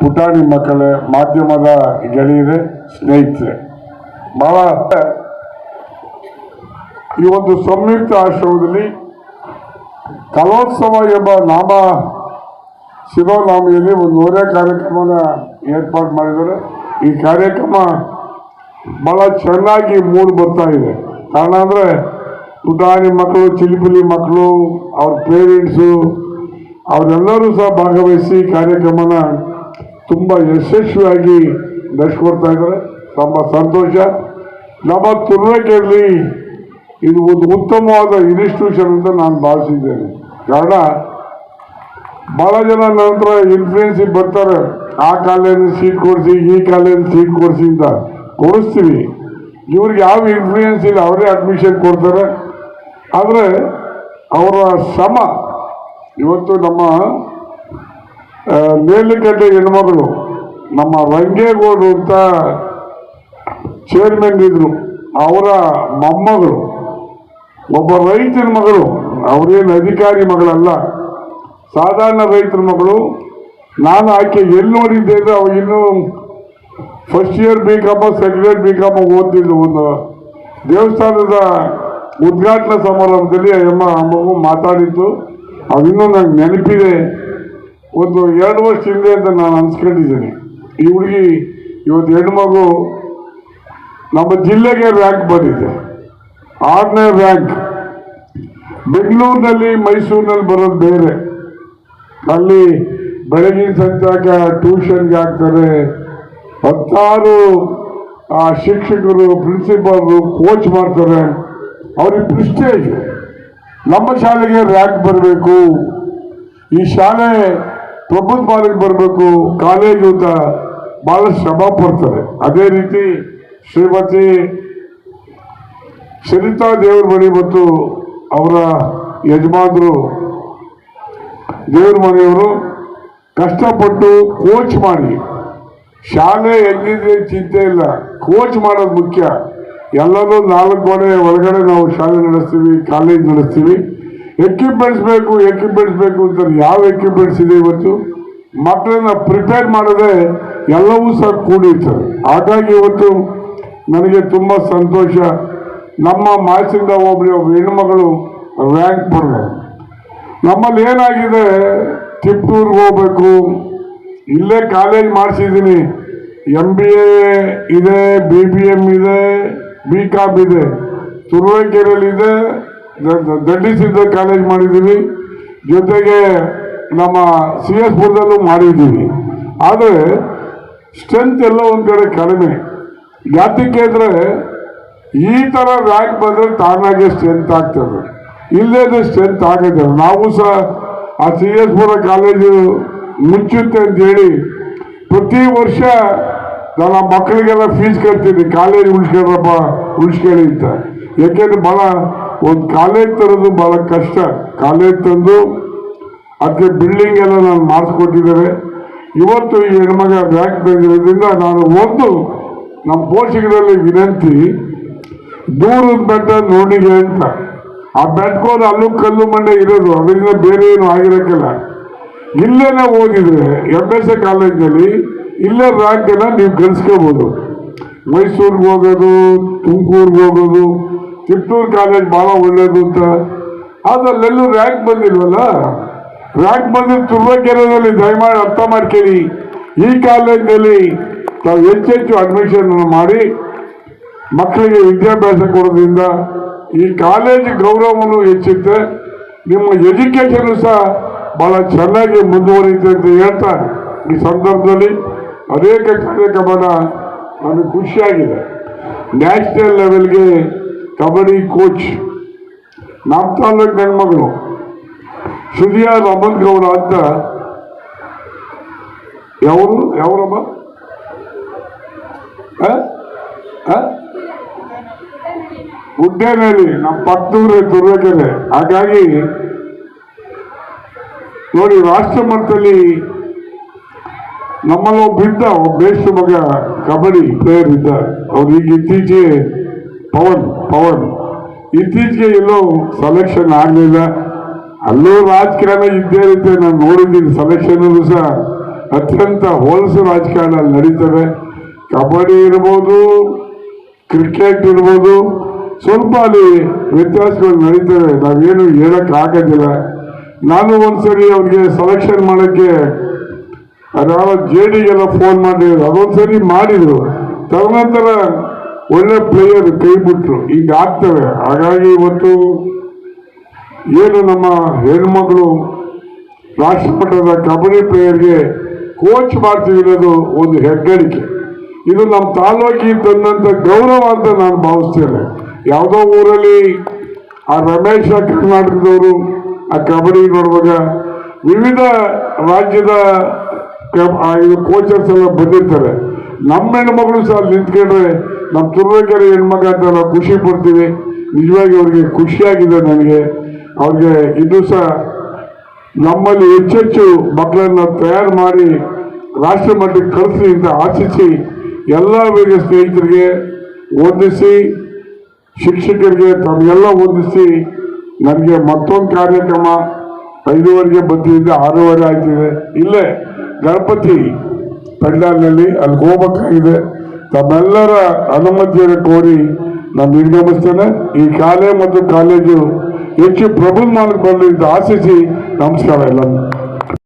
ಪುಟಾಣಿ ಮಕ್ಕಳೇ ಮಾಧ್ಯಮದ ಗೆಳೆಯರೇ, ಸ್ನೇಹಿತರೆ, ಬಹಳ ಈ ಒಂದು ಸಂಯುಕ್ತ ಆಶ್ರಮದಲ್ಲಿ ಕಲೋತ್ಸವ ಎಂಬ ನಾಮ ಶಿವನಾಮಿಯಲ್ಲಿ ಒಂದು ನೂರೇ ಕಾರ್ಯಕ್ರಮನ ಏರ್ಪಾಡು ಮಾಡಿದ್ದಾರೆ. ಈ ಕಾರ್ಯಕ್ರಮ ಬಹಳ ಚೆನ್ನಾಗಿ ಮೂಡಿ ಬರ್ತಾ ಇದೆ. ಕಾರಣ ಅಂದರೆ ಪುಟಾಣಿ ಮಕ್ಕಳು, ಚಿಲಿಪಿಲಿ ಮಕ್ಕಳು, ಅವ್ರ ಪೇರೆಂಟ್ಸು ಅವರೆಲ್ಲರೂ ಸಹ ಭಾಗವಹಿಸಿ ಕಾರ್ಯಕ್ರಮನ ತುಂಬ ಯಶಸ್ವಿಯಾಗಿ ನಡೆಸ್ಕೊಡ್ತಾ ಇದ್ದಾರೆ. ತುಂಬ ಸಂತೋಷ. ನಮ್ಮ ತುರುವೇಕೆಯಲ್ಲಿ ಇದು ಒಂದು ಉತ್ತಮವಾದ ಇನ್ಸ್ಟಿಟ್ಯೂಷನ್ ಅಂತ ನಾನು ಭಾವಿಸಿದ್ದೇನೆ. ಕಾರಣ, ಬಹಳ ಜನ ನಂತರ ಇನ್ಫ್ಲೂಯೆನ್ಸಿಗೆ ಬರ್ತಾರೆ. ಆ ಕಾಲೇಜ್ ಸೀಟ್ ಕೊಡಿಸಿ, ಈ ಕಾಲೇಜ್ ಸೀಟ್ ಕೊಡಿಸಿ ಅಂತ ಕೊಡಿಸ್ತೀವಿ. ಇವ್ರಿಗೆ ಯಾವ ಇನ್ಫ್ಲೂಯೆನ್ಸ್ ಇಲ್ಲ, ಅವರೇ ಅಡ್ಮಿಷನ್ ಕೊಡ್ತಾರೆ. ಆದರೆ, ಅವರ ಶ್ರಮ ಇವತ್ತು ನಮ್ಮ ಮೇಲುಗಡ್ಡೆ ಹೆಣ್ಮಗಳು, ನಮ್ಮ ರಂಗೇಗೌಡರು ಅಂತ ಚೇರ್ಮನ್ ಇದ್ರು, ಅವರ ಮೊಮ್ಮಗಳು, ಒಬ್ಬ ರೈತನ ಮಗಳು, ಅವರೇನು ಅಧಿಕಾರಿ ಮಗಳಲ್ಲ, ಸಾಧಾರಣ ರೈತರ ಮಗಳು, ನಾನು ಆಕೆ ಎಲ್ಲಿ ನೋಡಿದ್ದೆ ಅಂದರೆ ಅವಾಗ ಇನ್ನೂ first year B com second year B com ಓದ್ತಿದ್ಲು. ಒಂದು ದೇವಸ್ಥಾನದ ಉದ್ಘಾಟನಾ ಸಮಾರಂಭದಲ್ಲಿ ಅಮ್ಮ ಆ ಮಗು ಮಾತಾಡಿದ್ದು. ಅದಿನ್ನೂ ನನಗೆ ನೆನಪಿದೆ. ಒಂದು ಎರಡು ವರ್ಷ ಹಿಂದೆ ಅಂತ ನಾನು ಅನ್ಸ್ಕೊಂಡಿದ್ದೀನಿ. ಈ ಹುಡುಗಿ ಇವತ್ತು ಹೆಣ್ಮಗು ನಮ್ಮ ಜಿಲ್ಲೆಗೆ ರ್ಯಾಂಕ್ ಬಂದಿದೆ. ಆರನೇ ರ್ಯಾಂಕ್ ಬೆಂಗಳೂರಿನಲ್ಲಿ, ಮೈಸೂರಿನಲ್ಲಿ ಬರೋದು ಬೇರೆ. ಅಲ್ಲಿ ಬೆಳಗಿನ ಸಂಚಾಕ ಟ್ಯೂಷನ್ಗೆ ಹಾಕ್ತಾರೆ. ಹತ್ತಾರು ಶಿಕ್ಷಕರು ಪ್ರಿನ್ಸಿಪಾಲ್ರು ಕೋಚ್ ಮಾಡ್ತಾರೆ. ಅವ್ರಿಗೆ ಪ್ರಿಸ್ಟೇಜ್ ನಮ್ಮ ಶಾಲೆಗೆ ರ್ಯಾಂಕ್ ಬರಬೇಕು. ಈ ಶಾಲೆ ಪ್ರಬುದ್ಧ ಬರಬೇಕು. ಕಾಲೇಜು ಅಂತ ಬಹಳ ಶ್ರಮ ಪಡ್ತಾರೆ. ಅದೇ ರೀತಿ ಶ್ರೀಮತಿ ಸರಿತಾ ಮನೆ ಮತ್ತು ಅವರ ಯಜಮಾನರು ದೇವ್ರ ಮನೆಯವರು ಕಷ್ಟಪಟ್ಟು ಕೋಚ್ ಮಾಡಿ. ಶಾಲೆ ಹೆಂಗಿದ್ರೆ ಚಿಂತೆ ಇಲ್ಲ. ಕೋಚ್ ಮಾಡೋದು ಮುಖ್ಯ. ಎಲ್ಲರೂ ನಾಲ್ಕು ಗೋಡೆ ಒಳಗಡೆ ನಾವು ಶಾಲೆ ನಡೆಸ್ತೀವಿ ಕಾಲೇಜ್ ನಡೆಸ್ತೀವಿ. ಎಕ್ವಿಪ್ಮೆಂಟ್ಸ್ ಬೇಕು ಎಕ್ವಿಪ್ಮೆಂಟ್ಸ್ ಬೇಕು ಅಂತಾರೆ ಯಾವ ಎಕ್ವಿಪ್ಮೆಂಟ್ಸ್ ಇದೆ ಇವತ್ತು? ಮಕ್ಕಳನ್ನ ಪ್ರಿಪೇರ್ ಮಾಡದೆ ಎಲ್ಲವೂ ಸಹ ಕೂಡಿರ್ತದೆ. ಹಾಗಾಗಿ ಇವತ್ತು ನನಗೆ ತುಂಬ ಸಂತೋಷ. ನಮ್ಮ ಮಾಸಿಂದ ಒಬ್ಬರು ಒಬ್ಬ ಹೆಣ್ಮಗಳು ರ್ಯಾಂಕ್ ಪಡೆದರು ನಮ್ಮಲ್ಲಿ ಏನಾಗಿದೆ? ತಿಪ್ಪೂರಿಗೆ ಹೋಗ್ಬೇಕು. ಇಲ್ಲೇ ಕಾಲೇಜ್ ಮಾಡಿಸಿದ್ದೀನಿ. ಎಂ ಬಿ ಎ ಇದೆ ಬಿ ಬಿ ಎಂ ಇದೆ. ಬಿ ಕಾಮ್ ಇದೆ. ತುರುವೇಕೆರೆಯಲ್ಲಿ ಇದೆ. ದ- ದ- ದಂಡಿಸಿದ್ದ ಕಾಲೇಜ್ ಮಾಡಿದ್ದೀವಿ. ಜೊತೆಗೆ ನಮ್ಮ ಸಿ ಎಸ್ ಪುರದಲ್ಲೂ ಮಾಡಿದ್ದೀವಿ. ಆದರೆ ಸ್ಟ್ರೆಂತ್ ಎಲ್ಲ ಒಂದು ಕಡೆ ಕಡಿಮೆ. ಯಾತಕ್ಕೆ ಅಂದರೆ, ಈ ಥರ ರ್ಯಾಂಕ್ ಬಂದರೆ ತಾನಾಗೆ ಸ್ಟ್ರೆಂತ್ ಆಗ್ತದೆ. ಇಲ್ಲದೇ ಸ್ಟ್ರೆಂತ್ ಆಗುತ್ತೆ ನಾವು ಸಹ ಆ ಸಿ ಎಸ್ ಪುರ ಕಾಲೇಜು ಮುಚ್ಚುತ್ತೆ ಅಂತೇಳಿ ಪ್ರತಿ ವರ್ಷ ನಾನು ಮಕ್ಕಳಿಗೆಲ್ಲ ಫೀಸ್ ಕಟ್ತೀನಿ ಕಾಲೇಜ್ ಉಳಿಸ್ಕೊಳ್ರಪ್ಪ ಉಳಿಸ್ಕೊಳ್ಳಿ ಅಂತ. ಯಾಕೆಂದ್ರೆ ಭಾಳ ಒಂದು ಕಾಲೇಜ್ ತರೋದು ಭಾಳ ಕಷ್ಟ. ಕಾಲೇಜ್ ತಂದು ಅದಕ್ಕೆ ಬಿಲ್ಡಿಂಗ್ ಎಲ್ಲ ನಾನು ಮಾಡಿಸ್ಕೊಟ್ಟಿದ್ದಾರೆ ಇವತ್ತು ಈ ಹೆಣ್ಮಗ ಬ್ಯಾಂಕ್ ತಂದಿರೋದ್ರಿಂದ ನಾನು ಒಂದು ನಮ್ಮ ಪೋಷಕರಲ್ಲಿ ವಿನಂತಿ, ದೂರದ ಬೆಟ್ಟ ನೋಡಿಗೆ ಅಂತ. ಆ ಬೆಟ್ಕೋದು ಅಲ್ಲೂ ಕಲ್ಲು ಮಂಡೆ ಇರೋದು, ಅದರಿಂದ ಬೇರೆ ಏನು ಆಗಿರೋಕ್ಕಿಲ್ಲ. ಇಲ್ಲೇನೆ ಓದಿದ್ರೆ ಎಂ ಎಸ್ ಎ ಕಾಲೇಜ್ನಲ್ಲಿ ಇಲ್ಲೇ ಎಲ್ಲ ನೀವು ಗಳಿಸ್ಕೋಬೋದು. ಮೈಸೂರಿಗೆ ಹೋಗೋದು, ತುಮಕೂರಿಗೆ ಹೋಗೋದು ತಿಪ್ಟೂರು ಕಾಲೇಜ್ ಭಾಳ ಒಳ್ಳೇದು ಅಂತ. ಅದಲ್ಲೆಲ್ಲೂ ರ್ಯಾಂಕ್ ಬಂದಿಲ್ವಲ್ಲ? ರ್ಯಾಂಕ್ ಬಂದಿದ್ದು ತುರ್ವಕೆರೆಯಲ್ಲಿ ದಯಮಾಡಿ ಅರ್ಥ ಮಾಡ್ಕೊಳ್ಳಿ. ಈ ಕಾಲೇಜಿನಲ್ಲಿ ನಾವು ಹೆಚ್ಚೆಚ್ಚು ಅಡ್ಮಿಷನ್ ಮಾಡಿ ಮಕ್ಕಳಿಗೆ ವಿದ್ಯಾಭ್ಯಾಸ ಕೊಡೋದ್ರಿಂದ ಈ ಕಾಲೇಜ್ ಗೌರವವನ್ನು ಹೆಚ್ಚುತ್ತೆ. ನಿಮ್ಮ ಎಜುಕೇಷನ್ ಸಹ ಬಹಳ ಚೆನ್ನಾಗಿ ಮುಂದುವರಿಯುತ್ತೆ ಅಂತ ಹೇಳ್ತಾ ಈ ಸಂದರ್ಭದಲ್ಲಿ. ಅನೇಕ ಕಾರ್ಯಕ್ರಮನ ನನಗೆ ಖುಷಿಯಾಗಿದೆ. ನ್ಯಾಷನಲ್ ಲೆವೆಲ್ಗೆ ಕಬಡ್ಡಿ ಕೋಚ್, ನಮ್ಮ ತಾಲೂಕು ಹೆಣ್ಮಗಳು ಸುದಿಯಾ ರಮನ್ ಗೌಡ ಅಂತ. ಯಾವರು, ಯಾವರಮ್ಮ? ಗುಡ್ಡೇನಹಳ್ಳಿ ನಮ್ಮ ಪಕ್ಕದೂರೇ ತುರುವೇಕೆರೆ ಹಾಗಾಗಿ ನೋಡಿ, ರಾಷ್ಟ್ರ ಮಟ್ಟದಲ್ಲಿ ನಮ್ಮಲ್ಲಿ ಒಬ್ಬ ಇದ್ದ ಒಬ್ಬ ಬೇಸ್ಟ್ ಮಗ ಕಬಡ್ಡಿ ಪ್ಲೇಯರ್ ಇದ್ದ ಅವ್ರು ಈಗ ಇತ್ತೀಚೆಗೆ ಪವನ್ ಪವನ್. ಇತ್ತೀಚೆಗೆ ಎಲ್ಲೋ ಸೆಲೆಕ್ಷನ್ ಆಗಲಿಲ್ಲ. ಅಲ್ಲೂ ರಾಜಕಾರಣ ಇದ್ದೇ ಇರುತ್ತೆ. ನಾನು ನೋಡಿದ್ದೀನಿ ಸೆಲೆಕ್ಷನ್ ಸಹ. ಅತ್ಯಂತ ಹೋಲ್ಸು ರಾಜಕಾರಣ ಅಲ್ಲಿ ನಡೀತದೆ. ಕಬಡ್ಡಿ ಇರ್ಬೋದು ಕ್ರಿಕೆಟ್ ಇರ್ಬೋದು, ಸ್ವಲ್ಪ ಅಲ್ಲಿ ವ್ಯತ್ಯಾಸಗಳು ನಡೀತವೆ. ನಾವೇನು ಹೇಳಕ್ಕೆ ಆಗೋದಿಲ್ಲ ನಾನು ಒಂದ್ಸರಿ ಅವ್ರಿಗೆ ಸೆಲೆಕ್ಷನ್ ಮಾಡೋಕ್ಕೆ ಅದಾವ ಜೆ ಡಿಗೆಲ್ಲ ಫೋನ್ ಮಾಡಿದ್ರು. ಅದೊಂದ್ಸರಿ ಮಾಡಿದ್ರು. ತದನಂತರ ಒಳ್ಳೆ ಪ್ಲೇಯರ್ ಕೈ ಬಿಟ್ರು. ಈಗ ಆಗ್ತವೆ. ಹಾಗಾಗಿ ಇವತ್ತು ಏನು ನಮ್ಮ ಹೆಣ್ಮಗಳು ರಾಷ್ಟ್ರಮಟ್ಟದ ಕಬಡ್ಡಿ ಪ್ಲೇಯರ್ಗೆ ಕೋಚ್ ಮಾಡ್ತೀವಿ ಅನ್ನೋದು ಒಂದು ಹೆಗ್ಗಳಿಕೆ. ಇದು ನಮ್ಮ ತಾಲೂಕಿಗೆ ತಂದಂತ ಗೌರವ ಅಂತ ನಾನು ಭಾವಿಸ್ತೇನೆ. ಯಾವುದೋ ಊರಲ್ಲಿ ಆ ರಮೇಶ ಕರ್ನಾಟಕದವರು ಆ ಕಬಡ್ಡಿ ನೋಡುವಾಗ ವಿವಿಧ ರಾಜ್ಯದ ಕೋಚರ್ಸ್ ಎಲ್ಲ ಬಂದಿರ್ತಾರೆ. ನಮ್ಮ ಹೆಣ್ಮಗಳು ಸಹ ನಿಂತ್ಕೊಂಡ್ರೆ ನಮ್ಮ ತುರುವೇಕೆರೆ ಹೆಣ್ಮಗ ಅಂತ ನಾವು ಖುಷಿ ಪಡ್ತೀವಿ. ನಿಜವಾಗಿ ಅವ್ರಿಗೆ ಖುಷಿಯಾಗಿದೆ ನನಗೆ. ಅವ್ರಿಗೆ ಇನ್ನೂ ಸಹ ನಮ್ಮಲ್ಲಿ ಹೆಚ್ಚೆಚ್ಚು ಮಕ್ಕಳನ್ನ ತಯಾರು ಮಾಡಿ ರಾಷ್ಟ್ರ ಮಟ್ಟಕ್ಕೆ ಕಳಿಸಿ ಅಂತ ಆಶಿಸಿ ಎಲ್ಲ ಬೇಗ ಸ್ನೇಹಿತರಿಗೆ ವಂದಿಸಿ, ಶಿಕ್ಷಕರಿಗೆ ತಮಗೆಲ್ಲ ವಂದಿಸಿ ನನಗೆ ಮತ್ತೊಂದು ಕಾರ್ಯಕ್ರಮ ಐದೂವರೆಗೆ ಬಂದಿದ್ದೆ ಆರೂವರೆ ಆಯ್ತಿದೆ. ಇಲ್ಲೇ ಗಣಪತಿ ಪಂಡಾಲ್ನಲ್ಲಿ ಅಲ್ಲಿ ಹೋಗ್ಬೇಕಾಗಿದೆ ತಮ್ಮೆಲ್ಲರ ಅನುಮತಿಯನ್ನು ಕೋರಿ ನಾನು ನಿರ್ಗಮಿಸ್ತೇನೆ. ಈ ಶಾಲೆ ಮತ್ತು ಕಾಲೇಜು ಹೆಚ್ಚು ಪ್ರಬುದ್ಧಮಾನಕ್ಕೆ ಅಂತ ಆಶಿಸಿ ನಮಸ್ಕಾರ ಎಲ್ಲರಿಗೂ